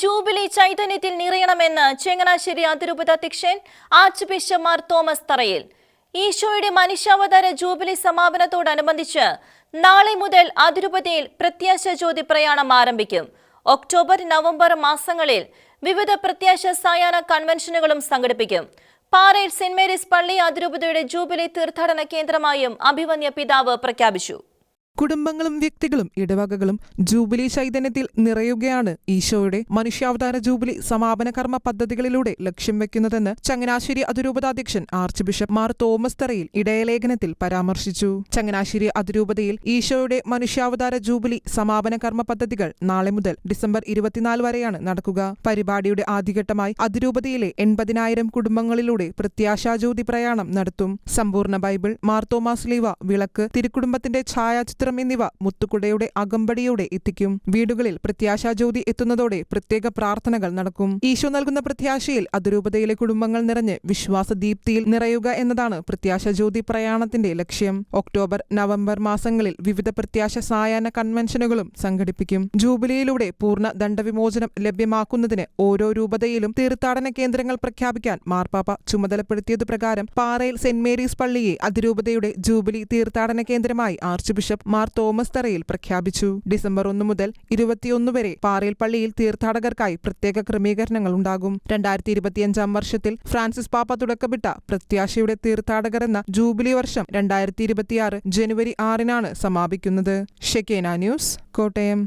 Jubilee ചൈതന്യത്തിൽ നിറയണമെന്ന് Changanassery അതിരൂപത അധ്യക്ഷൻ arch bishop Mar Thomas തറയിൽ. ഈശോയുടെ മനുഷ്യാവതാര ജൂബിലി സമാപനത്തോടനുബന്ധിച്ച് നാളെ മുതൽ അതിരൂപതയിൽ പ്രത്യാശ ജ്യോതി പ്രയാണം ആരംഭിക്കും. ഒക്ടോബർ നവംബർ മാസങ്ങളിൽ വിവിധ പ്രത്യാശ സായാഹ്ന കൺവെൻഷനുകളും സംഘടിപ്പിക്കും. പാറയിൽ സെന്റ് മേരീസ് പള്ളി അതിരൂപതയുടെ ജൂബിലി തീർത്ഥാടന കേന്ദ്രമായും അഭിമന്യ പിതാവ് പ്രഖ്യാപിച്ചു. കുടുംബങ്ങളും വ്യക്തികളും ഇടവകകളും ജൂബിലി ചൈതന്യത്തിൽ നിറയുകയാണ് ഈശോയുടെ മനുഷ്യാവതാര ജൂബിലി സമാപന കർമ്മ പദ്ധതികളിലൂടെ ലക്ഷ്യം വെക്കുന്നതെന്ന് ചങ്ങനാശ്ശേരി അതിരൂപതാധ്യക്ഷൻ archbishop Mar Thomas Tharayil ഇടയലേഖനത്തിൽ പരാമർശിച്ചു. ചങ്ങനാശ്ശേരി അതിരൂപതയിൽ ഈശോയുടെ മനുഷ്യാവതാര ജൂബിലി സമാപന കർമ്മ പദ്ധതികൾ നാളെ മുതൽ ഡിസംബർ ഇരുപത്തിനാല് വരെയാണ് നടക്കുക. പരിപാടിയുടെ ആദ്യഘട്ടമായി അതിരൂപതയിലെ എൺപതിനായിരം കുടുംബങ്ങളിലൂടെ പ്രത്യാശാജ്യോതി പ്രയാണം നടത്തും. സമ്പൂർണ ബൈബിൾ മാർ മാർത്തോമാസ് ലീവ വിളക്ക് തിരുക്കുടുംബത്തിന്റെ ഛായാചിത്രം എന്നിവ മുത്തുകുടയുടെ അകമ്പടിയോടെ എത്തിക്കും. വീടുകളിൽ പ്രത്യാശാജ്യോതി എത്തുന്നതോടെ പ്രത്യേക പ്രാർത്ഥനകൾ നടക്കും. ഈശോ നൽകുന്ന പ്രത്യാശയിൽ അതിരൂപതയിലെ കുടുംബങ്ങൾ നിറഞ്ഞ് വിശ്വാസദീപ്തിയിൽ നിറയുക എന്നതാണ് പ്രത്യാശാജ്യോതി പ്രയാണത്തിന്റെ ലക്ഷ്യം. ഒക്ടോബർ നവംബർ മാസങ്ങളിൽ വിവിധ പ്രത്യാശ സായാഹ്ന കൺവെൻഷനുകളും സംഘടിപ്പിക്കും. ജൂബിലിയിലൂടെ പൂർണ ദണ്ഡവിമോചനം ലഭ്യമാക്കുന്നതിന് ഓരോ രൂപതയിലും തീർത്ഥാടന കേന്ദ്രങ്ങൾ പ്രഖ്യാപിക്കാൻ മാർപ്പാപ്പ ചുമതലപ്പെടുത്തിയതു പ്രകാരം പാറയിൽ സെന്റ് മേരീസ് പള്ളിയെ അതിരൂപതയുടെ ജൂബിലി തീർത്ഥാടന കേന്ദ്രമായി ആർച്ച് ബിഷപ്പ് മാർ തോമസ് തറയിൽ പ്രഖ്യാപിച്ചു. ഡിസംബർ ഒന്ന് മുതൽ ഇരുപത്തിയൊന്ന് വരെ പാറയിൽ പള്ളിയിൽ തീർത്ഥാടകർക്കായി പ്രത്യേക ക്രമീകരണങ്ങൾ ഉണ്ടാകും. രണ്ടായിരത്തി ഇരുപത്തിയഞ്ചാം വർഷത്തിൽ ഫ്രാൻസിസ് പാപ്പ തുടക്കമിട്ട പ്രത്യാശയുടെ തീർത്ഥാടകർ എന്ന ജൂബിലി വർഷം രണ്ടായിരത്തി ഇരുപത്തിയാറ് ജനുവരി ആറിനാണ് സമാപിക്കുന്നത്. ഷെക്കേന ന്യൂസ് കോട്ടയം.